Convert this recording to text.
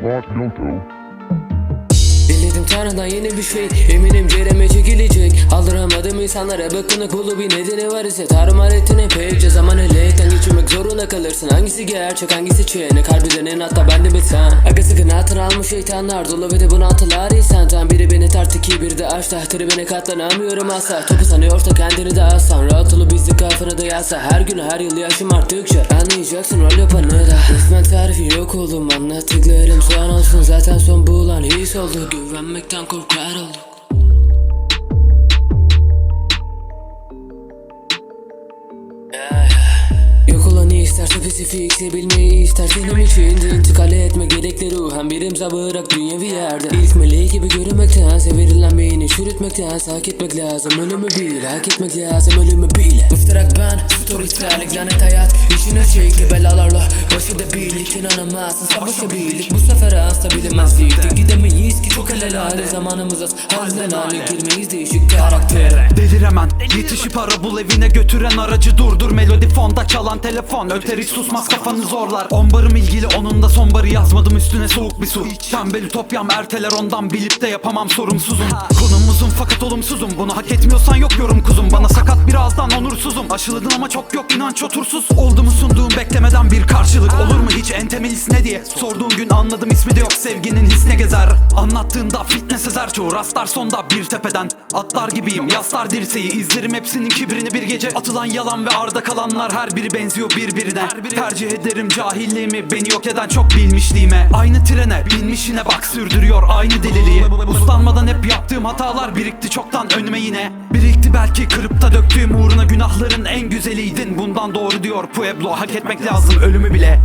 What Yonto? Diledim Tanrı'dan yeni bir şey. Eminim cereme çekilecek. Aldıramadım insanlara bıkkınlık bulu bir nedeni var ise. Tarumar ettin epeyce zaman eleğten geçirmek zorunda kalırsın. Hangisi gerçek hangisi çeyrek Harbiden hatta ben de biten Aga sıkın almış şeytanlar. Dolu ve de bunaltılar insandan Biri beni tarttı ki biri de aç tahtları beni katlanamıyorum asla. Topu sanıyorsa kendini de alsan. Rahat olup bizde kafanı da yazsa Her gün her yıl yaşım arttıkça Anlayacaksın rol yapanı da. Resmen tarifi yok oldum anlattıklarım soğan olsun. Zaten son bulan his oldu. Güvenmekten korkar olduk ister spesifik sevilmeyi ister senin için İntikal etme gerekli ruhen bir imza bırak dünyevi yerde. İlk meleği gibi görünmektense verilen beyni çürütmektense hak etmek lazım. Ölümü bil hak etmek lazım. Ölümü bile Mıftarak ben storytelling lanet hayat İçine çekti belalarla Başında birlik inanamazsın. Savaşa birlik Bu sefer hasta bilemezdik Gidemeyiz ki çok el Zamanımız az harbiden hale girmeyiz değişik karaktere hemen Yetişip ara bul evine götüren aracı durdur. Melodi fonda çalan telefon. Öter hiç susmaz kafanı zorlar. Ombarım ilgili onun da sonbarı yazmadım. Üstüne soğuk bir su. Tembel ütopyam erteler ondan. Bilip de yapamam sorumsuzum. Konumuzun fakat olumsuzum. Bunu hak etmiyorsan yok yorum kuzum. Bana sakat birazdan onursuzum. Aşıladın ama çok yok inanç otursuz. Oldu mu sunduğum beklemeden bir karşılık? Olur mu hiç? En temelisi ne diye? Sorduğun gün anladım ismi de yok. Sevginin hisne gezer. Anlattığında fitne sezer çoğu. Rastlar sonda bir tepeden. Atlar gibiyim yaslar dirseği izlerim hepsinin kibrini. Bir gece Atılan yalan ve arda kalanlar her biri benziyor birbirine. Tercih ederim cahilliğimi beni yok eden çok bilmişliğime. Aynı trene binmişine bak sürdürüyor aynı deliliği. Uslanmadan hep yaptığım hatalar birikti çoktan önüme yine. Birikti belki kırıp da döktüğüm uğruna günahların en güzeliydin Bundan doğru diyor Pueblo hak etmek lazım ölümü bile